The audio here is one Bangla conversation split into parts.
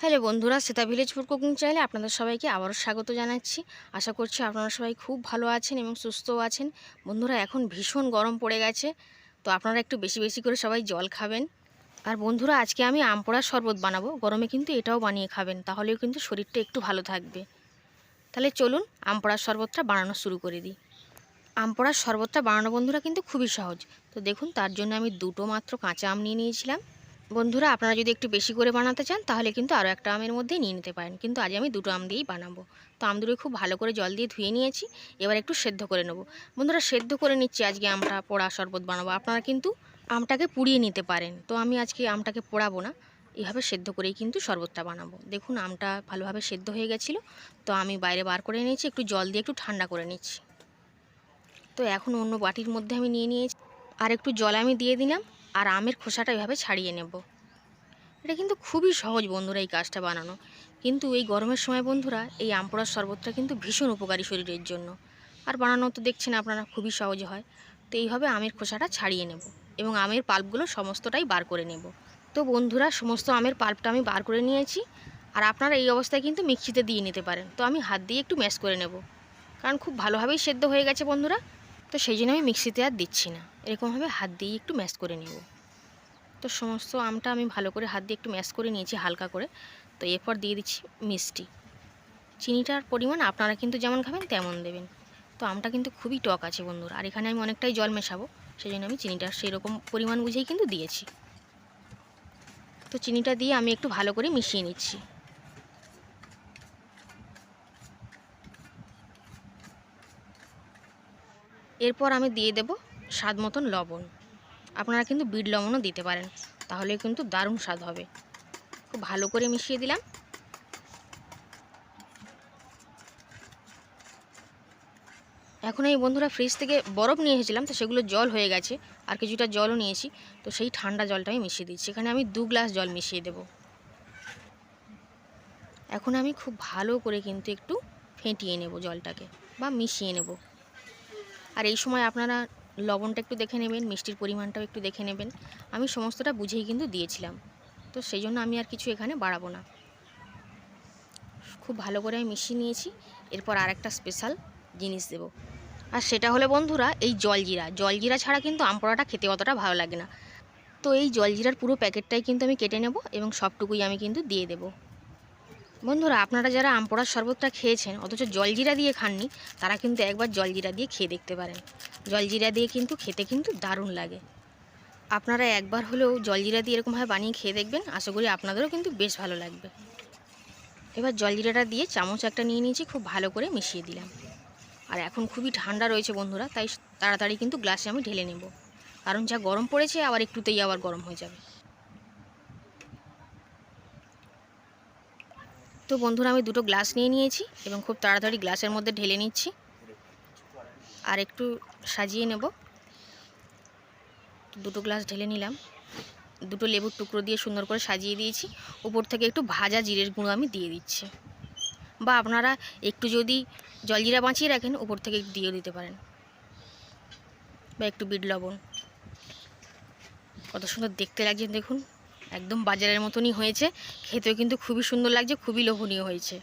হ্যালো বন্ধুরা সেতা ভিলেজ ফুড কুকিং চ্যানেলে আপনাদের সবাইকে আবারও স্বাগত জানাচ্ছি। আশা করছি আপনারা সবাই খুব ভালো আছেন এবং সুস্থও আছেন। বন্ধুরা, এখন ভীষণ গরম পড়ে গেছে, তো আপনারা একটু বেশি বেশি করে সবাই জল খাবেন। আর বন্ধুরা, আজকে আমি আম পোড়ার শরবত বানাবো, গরমে কিন্তু এটাও বানিয়ে খাবেন, তাহলেও কিন্তু শরীরটা একটু ভালো থাকবে। তাহলে চলুন আম পোড়ার শরবতটা বানানো শুরু করে দিই। আম পোড়ার শরবতটা বানানো বন্ধুরা কিন্তু খুবই সহজ, তো দেখুন তার জন্য আমি দুটো মাত্র কাঁচা আম নিয়ে নিয়েছিলাম। বন্ধুরা, আপনারা যদি একটু বেশি করে বানাতে চান, তাহলে কিন্তু আরও একটা আমের মধ্যেই নিয়ে নিতে পারেন। কিন্তু আজ আমি দুটো আম দিয়েই বানাবো। তো আম দুটো খুব ভালো করে জল দিয়ে ধুয়ে নিয়েছি। এবার একটু সেদ্ধ করে নেব। বন্ধুরা, সেদ্ধ করে নিচ্ছি। আজকে আমটা পোড়া শরবত বানাবো। আপনারা কিন্তু আমটাকে পুড়িয়ে নিতে পারেন। তো আমি আজকে আমটাকে পোড়াবো না। এভাবে সেদ্ধ করেই কিন্তু শরবতটা বানাবো। দেখুন, আমটা ভালোভাবে সেদ্ধ হয়ে গেছিল। তো আমি বাইরে বার করে নিয়েছি একটু জল দিয়ে একটু ঠান্ডা করে নিচ্ছি। তো এখন অন্য বাটির মধ্যে আমি নিয়ে নিয়েছি। আর একটু জল আমি দিয়ে দিলাম। আর আমের খোসাটা এভাবে ছাড়িয়ে নেব। এটা কিন্তু খুবই সহজ বন্ধুরা এই কাজটা বানানো। কিন্তু এই গরমের সময় বন্ধুরা, এই আম পোড়ার শরবতটা কিন্তু ভীষণ উপকারী শরীরের জন্য। আর বানানো তো দেখছেন আপনারা, খুবই সহজ হয়। তো এইভাবে আমের খোসাটা ছাড়িয়ে নেব এবং আমের পাল্পগুলো সমস্তটাই বার করে নেব। তো বন্ধুরা, সমস্ত আমের পাল্পটা আমি বার করে নিয়েছি। আর আপনারা এই অবস্থায় কিন্তু মিক্সিতে দিয়ে নিতে পারেন। তো আমি হাত দিয়ে একটু ম্যাশ করে নেব। কারণ খুব ভালোভাবেই সেদ্ধ হয়ে গেছে বন্ধুরা। তো সেই জন্য আমি মিক্সিতে আর দিচ্ছি না। এরকমভাবে হাত দিয়ে একটু ম্যাশ করে নেব। তো সমস্ত আমটা আমি ভালো করে হাত দিয়ে একটু ম্যাশ করে নিয়েছি হালকা করে। তো এরপর দিয়ে দিচ্ছি মিষ্টি। চিনিটার পরিমাণ আপনারা কিন্তু যেমন খাবেন তেমন দেবেন। তো আমটা কিন্তু খুবই টক আছে বন্ধুরা। আর এখানে আমি অনেকটাই জল মেশাবো সেই জন্য আমি চিনিটা সেই রকম পরিমাণ বুঝেই কিন্তু দিয়েছি। তো চিনিটা দিয়ে আমি একটু ভালো করে মিশিয়ে নিচ্ছি। এরপর আমি দিয়ে দেব স্বাদ মতন লবণ। আপনারা কিন্তু বিট লবণও দিতে পারেন, তাহলে কিন্তু দারুণ স্বাদ হবে। খুব ভালো করে মিশিয়ে দিলাম। এখন এই বন্ধুরা ফ্রিজ থেকে বরফ নিয়ে এসেছিলাম, তো সেগুলো জল হয়ে গেছে, আর কিছুটা জলও নিয়েছি, তো সেই ঠান্ডা জলটা আমি মিশিয়ে দিচ্ছি। এখানে আমি দু গ্লাস জল মিশিয়ে দেব। এখন আমি খুব ভালো করে কিন্তু একটু ফেটিয়ে নেব জলটাকে, বা মিশিয়ে নেব। আর এই সময় আপনারা লবণটা একটু দেখে নেবেন, মিষ্টির পরিমাণটাও একটু দেখে নেবেন। আমি সমস্তটা বুঝেই কিন্তু দিয়েছিলাম। তো সেই জন্য আমি আর কিছু এখানে বাড়াবো না। খুব ভালো করে আমি মিশিয়ে নিয়েছি। এরপর আর একটা স্পেশাল জিনিস দেব। আর সেটা হলে বন্ধুরা, এই জলজিরা জলজিরা ছাড়া কিন্তু আমপোড়াটা খেতে অতটা ভালো লাগে না। তো এই জলজিরার পুরো প্যাকেটটাই কিন্তু আমি কেটে নেব এবং সবটুকুই আমি কিন্তু দিয়ে দেবো। বন্ধুরা, আপনারা যারা আমপোড়ার শরবতটা খেয়েছেন, অথচ জলজিরা দিয়ে খাননি, তারা কিন্তু একবার জলজিরা দিয়ে খেয়ে দেখতে পারেন। জলজিরা দিয়ে কিন্তু খেতে কিন্তু দারুণ লাগে। আপনারা একবার হলেও জলজিরা দিয়ে এরকমভাবে বানিয়ে খেয়ে দেখবেন, আশা করি আপনাদেরও কিন্তু বেশ ভালো লাগবে। এবার জলজিরাটা দিয়ে চামচ একটা নিয়ে নিয়েছি, খুব ভালো করে মিশিয়ে দিলাম। আর এখন খুবই ঠান্ডা রয়েছে বন্ধুরা, তাই তাড়াতাড়ি কিন্তু গ্লাসে আমি ঢেলে নেব। কারণ যা গরম পড়েছে, আবার একটুতেই আবার গরম হয়ে যাবে। তো বন্ধুরা, আমি দুটো গ্লাস নিয়ে নিয়েছি এবং খুব তাড়াতাড়ি গ্লাসের মধ্যে ঢেলে নিচ্ছি। আর একটু সাজিয়ে নেব। দুটো গ্লাস ঢেলে নিলাম। দুটো লেবুর টুকরো দিয়ে সুন্দর করে সাজিয়ে দিয়েছি। উপর থেকে একটু ভাজা জিরের গুঁড়ো আমি দিয়ে দিচ্ছি। বা আপনারা একটু যদি জলজিরা বাঁচিয়ে রাখেন, উপর থেকে দিয়েও দিতে পারেন। বা একটু বিট লবণ। কত সুন্দর দেখতে লাগছে, দেখুন। একদম বাজারের মতনই হয়েছে। খেতেও কিন্তু খুবই সুন্দর লাগছে, খুবই লোভনীয় হয়েছে।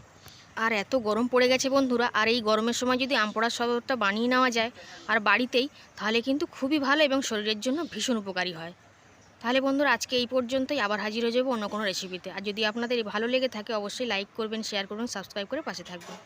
আর এত গরম পড়ে গেছে বন্ধুরা, আর এই গরমের সময় যদি আমপোড়ার শরবতটা বানিয়ে নেওয়া যায় আর বাড়িতেই, তাহলে কিন্তু খুবই ভালো এবং শরীরের জন্য ভীষণ উপকারী হয়। তাহলে বন্ধুরা, আজকে এই পর্যন্তই, আবার হাজির হয়ে যাব অন্য কোনো রেসিপিতে আর যদি আপনাদের ভালো লেগে থাকে, অবশ্যই লাইক করবেন শেয়ার করবেন সাবস্ক্রাইব করে পাশে থাকবেন।